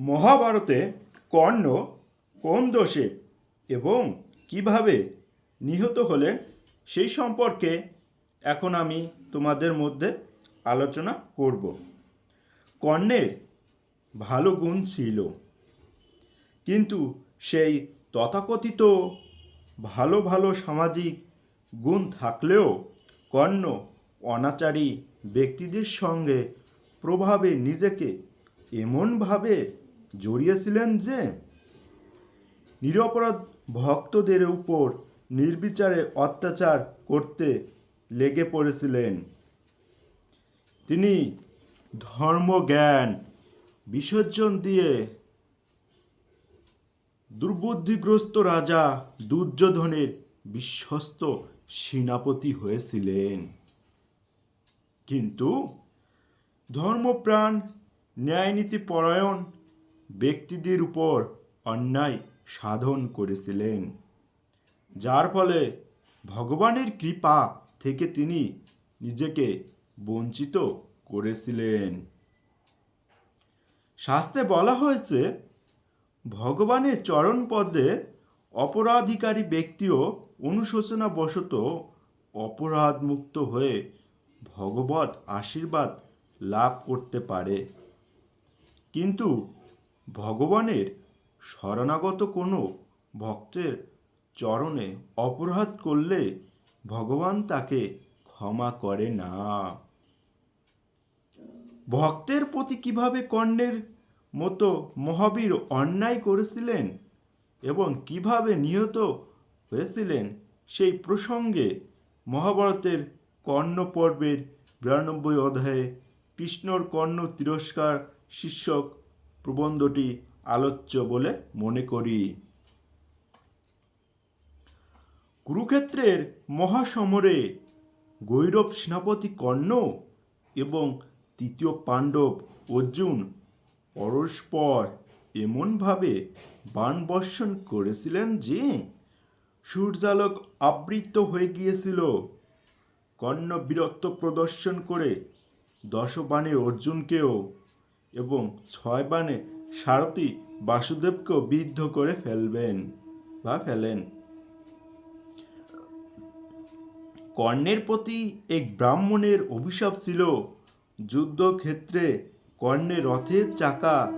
মহাভারতে কর্ণ কোন দোষে এবং কীভাবে নিহত হলেন সেই সম্পর্কে এখন আমি তোমাদের মধ্যে আলোচনা করব। কর্ণের ভালো গুণ ছিল, কিন্তু সেই তথাকথিত ভালো ভালো সামাজিক গুণ থাকলেও কর্ণ অনাচারী ব্যক্তিদের সঙ্গে প্রভাবে নিজেকে এমনভাবে জড়িয়েছিলেন যে নিরপরাধ ভক্তদের উপর নির্বিচারে অত্যাচার করতে লেগে পড়েছিলেন। তিনি ধর্মজ্ঞান, বিসর্জন দিয়ে দুর্বুদ্ধিগ্রস্ত রাজা দুর্যোধনের বিশ্বস্ত সেনাপতি হয়েছিলেন। কিন্তু ধর্মপ্রাণ ন্যায়নীতি পরায়ণ ব্যক্তিদের উপর অন্যায় সাধন করেছিলেন, যার ফলে ভগবানের কৃপা থেকে তিনি নিজেকে বঞ্চিত করেছিলেন। শাস্ত্রে বলা হয়েছে, ভগবানের চরণ পদে অপরাধিকারী ব্যক্তিও অনুশোচনা বশত অপরাধ মুক্ত হয়ে ভগবত আশীর্বাদ লাভ করতে পারে। কিন্তু ভগবানের শরণাগত কোনো ভক্তের চরণে অপরাধ করলে ভগবান তাকে ক্ষমা করে না। ভক্তের প্রতি কীভাবে কর্ণের মতো মহাবীর অন্যায় করেছিলেন এবং কীভাবে নিহত হয়েছিলেন, সেই প্রসঙ্গে মহাভারতের কর্ণ পর্বের বিরানব্বই অধ্যায়ে কৃষ্ণর কর্ণ তিরস্কার শীর্ষক প্রবন্ধটি আলোচ্য বলে মনে করি। কুরুক্ষেত্রের মহাসমরে গৈরব সেনাপতি কর্ণ এবং তৃতীয় পাণ্ডব অর্জুন পরস্পর এমনভাবে বাণ বর্ষণ করেছিলেন যে সূর্যালোক আবৃত হয়ে গিয়েছিল। কর্ণ বীরত্ব প্রদর্শন করে দশ বাণে অর্জুনকেও এবং ছয় বাণে সারথী বাসুদেবকেও বিদ্ধ করে ফেলবেন বা ফেলেন। কর্ণের প্রতি এক ব্রাহ্মণের অভিশাপ ছিল। যুদ্ধক্ষেত্রে কর্ণের রথের চাকা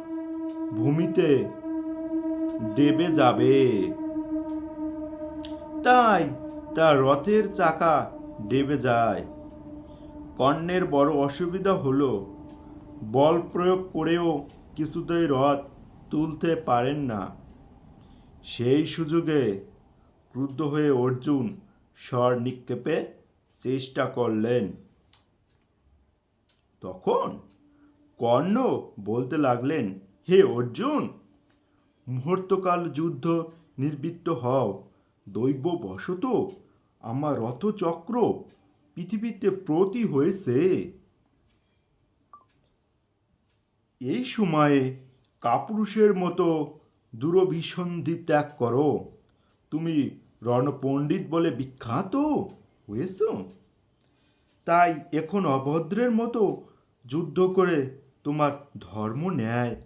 ভূমিতে দেবে যাবে। তাই তার রথের চাকা ডেবে যায়। কর্ণের বড় অসুবিধা হলো বল প্রয়োগ করেও কিছুতেই রথ তুলতে পারেন না। সেই সুযোগে ক্রুদ্ধ হয়ে অর্জুন স্বর নিক্ষেপে চেষ্টা করলেন। তখন কর্ণ বলতে লাগলেন, হে অর্জুন, মুহূর্তকাল যুদ্ধ নির্বৃত্ত হও। দৈব বশত আমার রথচক্র পৃথিবীতে প্রতি হয়েছে। এই সময়ে কাপুরুষের মতো দূরভিসন্ধি ত্যাগ করো। তুমি রণপণ্ডিত বলে বিখ্যাত হয়েছ। তাই এখন অভদ্রের মতো যুদ্ধ করে তোমার ধর্ম ন্যায়।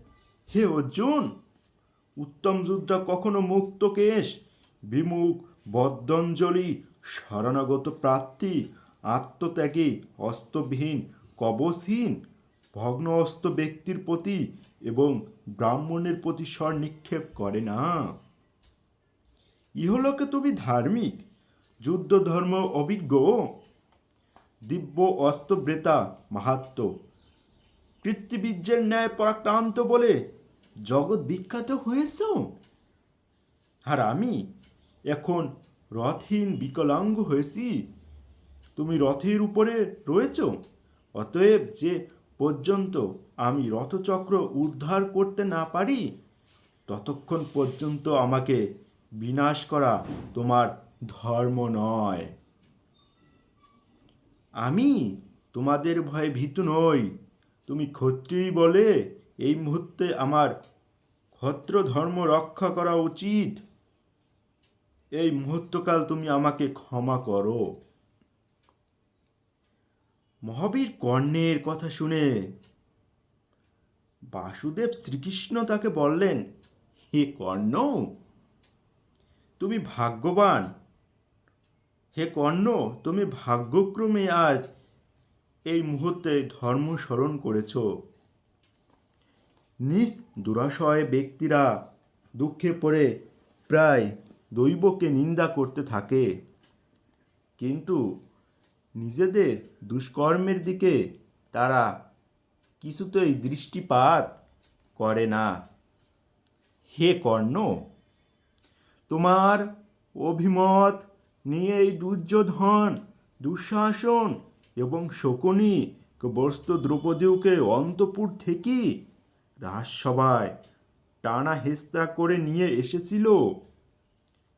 হে অর্জুন, উত্তম যোদ্ধা কখনো মুক্ত কেশ? বিমুখ বদ্ধঞ্জলি শরণাগত প্রার্থী, আত্মত্যাগী, অস্ত্রবিহীন, কবচহীন ভগ্ন অস্ত ব্যক্তির প্রতি এবং ব্রাহ্মণের প্রতি স্বর নিক্ষেপ করে না। ইহলোকে তুমি ধার্মিক যুদ্ধ ধর্ম অভিজ্ঞ? দিব্য অস্ত্রব্রেতা মাহাত্ম, কৃত্তিবীর্যের ন্যায় পরাক্রান্ত বলে জগৎ বিখ্যাত হয়েছ? আর আমি এখন রথহীন বিকলাঙ্গ হয়েছি। তুমি রথের উপরে রয়েছ, অতএব যে পর্যন্ত আমি রথচক্র উদ্ধার করতে না পারি? ততক্ষণ পর্যন্ত আমাকে বিনাশ করা তোমার ধর্ম নয়। আমি তোমাদের ভয়ে ভীতু নই। তুমি ক্ষত্রিয় বলে এই মুহূর্তে আমার ক্ষত্র ধর্ম রক্ষা করা উচিত। এই মুহূর্তকাল তুমি আমাকে ক্ষমা করো। মহাবীর কর্ণের কথা শুনে। বাসুদেব শ্রীকৃষ্ণ তাকে বললেন, হে কর্ণ, তুমি ভাগ্যবান। হে কর্ণ, তুমি ভাগ্যক্রমে আজ এই মুহূর্তে ধর্ম স্মরণ করেছ। নিজ দুরাশয় ব্যক্তিরা দুঃখে পড়ে প্রায় দৈবকে নিন্দা করতে থাকে। কিন্তু নিজেদের দুষ্কর্মের দিকে তারা কিছুতেই দৃষ্টিপাত করে না। হে কর্ণ, তোমার অভিমত নিয়ে এই দুর্যোধন, দুঃশাসন এবং শকুনি বস্তু দ্রৌপদীকে অন্তপুর থেকে রাজসভায় টানা হেস্তা করে নিয়ে এসেছিল।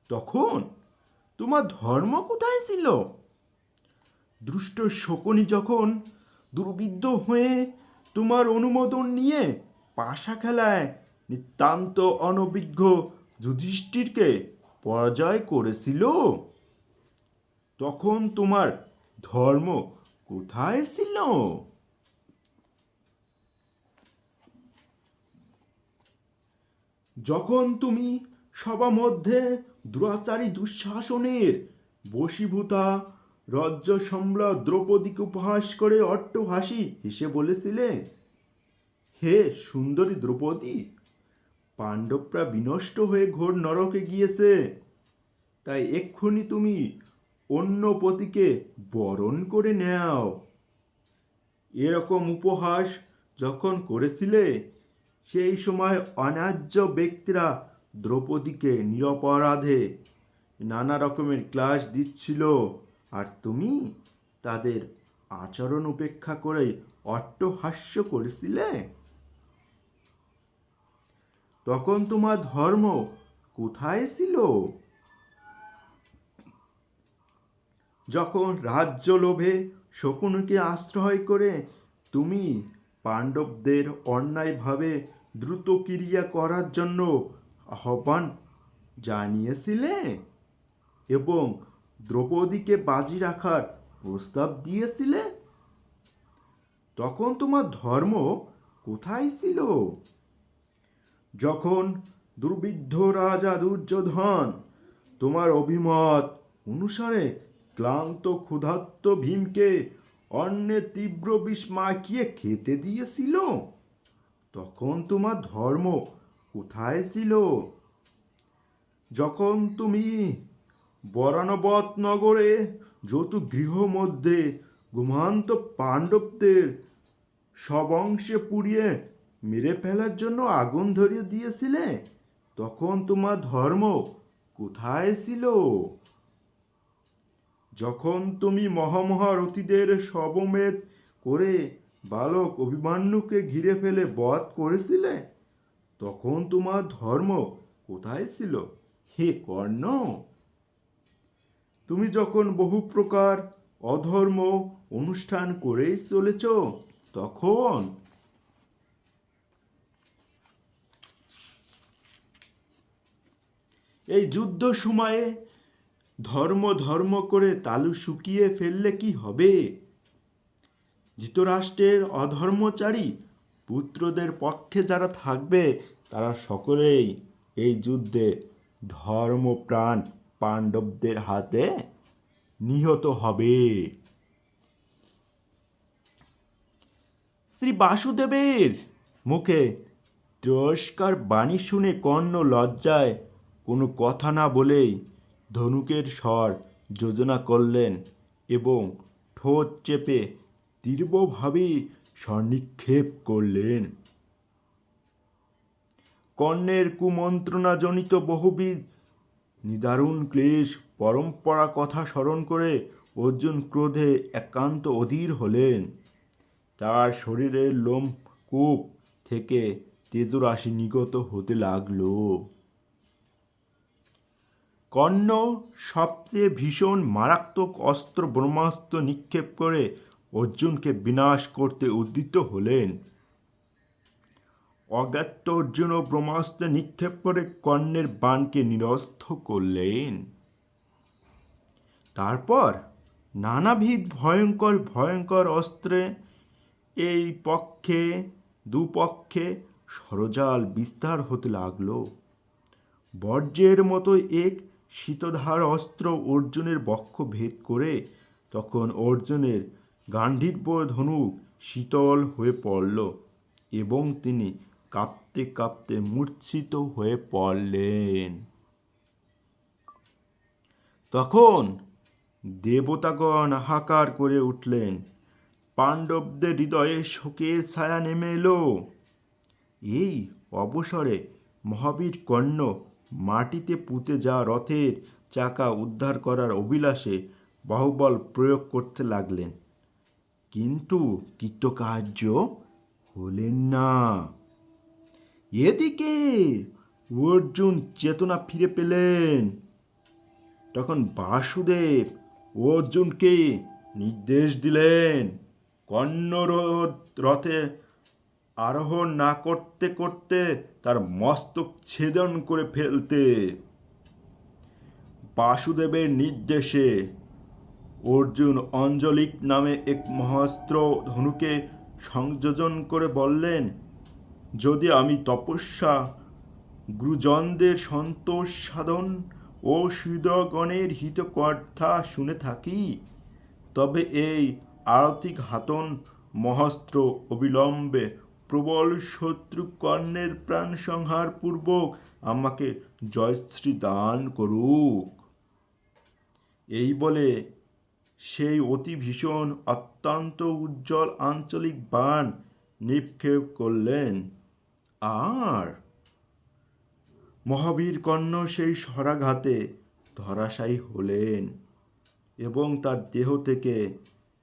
তখন তোমার ধর্ম কোথায় ছিল? দুষ্ট শকুনি যখন দুর্বিদ্ধ হয়ে তোমার অনুমোদন নিয়ে পাশা খেলায় নিতান্ত অনভিজ্ঞ যুধিষ্ঠিরকে পরাজয় করেছিল, তখন তোমার ধর্ম কোথায় ছিল? যখন তুমি সভা মধ্যে দুরাচারী দুঃশাসনের বশীভূতা রাজ্য সম্রাট দ্রৌপদীকে উপহাস করে অট্টহাসি হেসে বলেছিলে, হে সুন্দরী দ্রৌপদী, পাণ্ডবরা বিনষ্ট হয়ে ঘোর নরকে গিয়েছে। তাই এক্ষুনি তুমি অন্য পতিকে বরণ করে নাও। এরকম উপহাস যখন করেছিলে, সেই সময় অন্যায্য ব্যক্তিরা দ্রৌপদীকে নিরপরাধে নানা রকমের ক্লাস দিচ্ছিল। আর তুমি তাদের আচরণ উপেক্ষা করে অট্টহাস্য করেছিলে? তখন তোমার ধর্ম কোথায় ছিল? যখন রাজ্য লোভে শকুনকে আশ্রয় করে তুমি পাণ্ডবদের অন্যায়ভাবে দ্রুত ক্রিয়া করার জন্য আহ্বান জানিয়েছিলে? এবং দ্রৌপদীকে বাজি রাখার প্রস্তাব দিয়েছিলে? তখন তোমার ধর্ম কোথায় ছিল? যখন দুর্বিদ্ধ রাজা দুর্যোধন তোমার অভিমত অনুসারে ক্লান্ত ক্ষুধার্ত ভীমকে অন্যের তীব্র বিষ মাখিয়ে খেতে দিয়েছিল, তখন তোমার ধর্ম কোথায় ছিল? যখন তুমি বরানবত নগরে যত গৃহ মধ্যে ঘুমান্ত পাণ্ডবদের সব অংশে পুড়িয়ে মেরে ফেলার জন্য আগুন ধরিয়ে দিয়েছিলে? তখন তোমার ধর্ম কোথায় ছিল? যখন তুমি মহামহারথীদের সবমেত করে বালক অভিমান্যুকে ঘিরে ফেলে বধ করেছিলে, তখন তোমার ধর্ম কোথায় ছিল? হে কর্ণ! তুমি যখন বহু প্রকার অধর্ম অনুষ্ঠান করেই চলেছ, তখন এই যুদ্ধ সময়ে ধর্ম ধর্ম করে তালু শুকিয়ে ফেললে কি হবে? ধৃতরাষ্ট্রের অধর্মচারী পুত্রদের পক্ষে যারা থাকবে, তারা সকলেই এই যুদ্ধে ধর্মপ্রাণ পাণ্ডবদের হাতে নিহত হবে। শ্রী বাসুদেবের মুখে তিরস্কার বাণী শুনে কর্ণ লজ্জায় কোনো কথা না বলেই ধনুকের স্বর যোজনা করলেন এবং ঠোঁট চেপে তীব্রভাবে স্বনিক্ষেপ করলেন। কর্ণের কুমন্ত্রণাজনিত বহুবিধ নিদারুণ ক্লেশ, পরম্পরা কথা স্মরণ করে অর্জুন ক্রোধে একান্ত অধীর হলেন। তার শরীরের লোম কূপ থেকে তেজরাশি নিগত হতে লাগল। কর্ণ সবচেয়ে ভীষণ মারাত্মক অস্ত্র ব্রহ্মাস্ত্র নিক্ষেপ করে অর্জুনকে বিনাশ করতে উদ্যত হলেন। অজ্ঞাত অর্জুনও ব্রহ্মাস্ত্রে নিক্ষেপ করে কর্ণের বাণকে নিরস্ত করলেন। তারপর নানাবিধ ভয়ঙ্কর ভয়ঙ্কর অস্ত্রে এই পক্ষে, দুপক্ষে সরজাল বিস্তার হতে লাগল। বর্জ্যের মতো এক শীতধার অস্ত্র অর্জুনের বক্ষ ভেদ করে তখন অর্জুনের গান্ডীর্ব ধনুক শীতল হয়ে পড়ল এবং তিনি কাঁপতে কাঁপতে মূর্ছিত হয়ে পড়লেন। তখন দেবতাগণ হাহাকার করে উঠলেন। পাণ্ডবদের হৃদয়ে শোকের ছায়া নেমে এলো। এই অবসরে মহাবীর কর্ণ মাটিতে পুঁতে যা রথের চাকা উদ্ধার করার অভিলাষে বাহুবল প্রয়োগ করতে লাগলেন। কিন্তু কৃতকার্য হলেন না। এদিকে অর্জুন চেতনা ফিরে পেলেন। তখন বাসুদেব অর্জুনকে নির্দেশ দিলেন কর্ণ র- রথে আরোহণ না করতে করতে তার মস্তক ছেদন করে ফেলতে। বাসুদেবের নির্দেশে অর্জুন অঞ্জলিক নামে এক মহাস্ত্র ধনুকে সংযোজন করে বললেন যদি আমি তপস্যা, গুরুজনদের সন্তোষ সাধন ও হৃদয়গণের হিতকর্তা শুনে থাকি, তবে এই আরতি হাতন মহাস্ত্র অবিলম্বে প্রবল শত্রু কর্ণের প্রাণ সংহার পূর্বক আমাকে জয়শ্রী দান করুক। এই বলে সেই অতি ভীষণ, অত্যন্ত উজ্জ্বল, আঞ্চলিক বাণ নিক্ষেপ করলেন। আর? মহাবীর কর্ণ সেই সরাঘাতে ধরাশায়ী হলেন এবং তার দেহ থেকে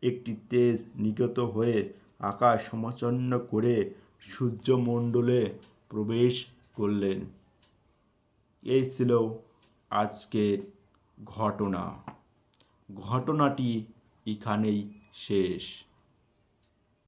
একটি তেজ নিগত হয়ে আকাশ সমাচন্ন করে সূর্যমণ্ডলে প্রবেশ করলেন। এই ছিল আজকের ঘটনা। ঘটনাটি এখানেই শেষ।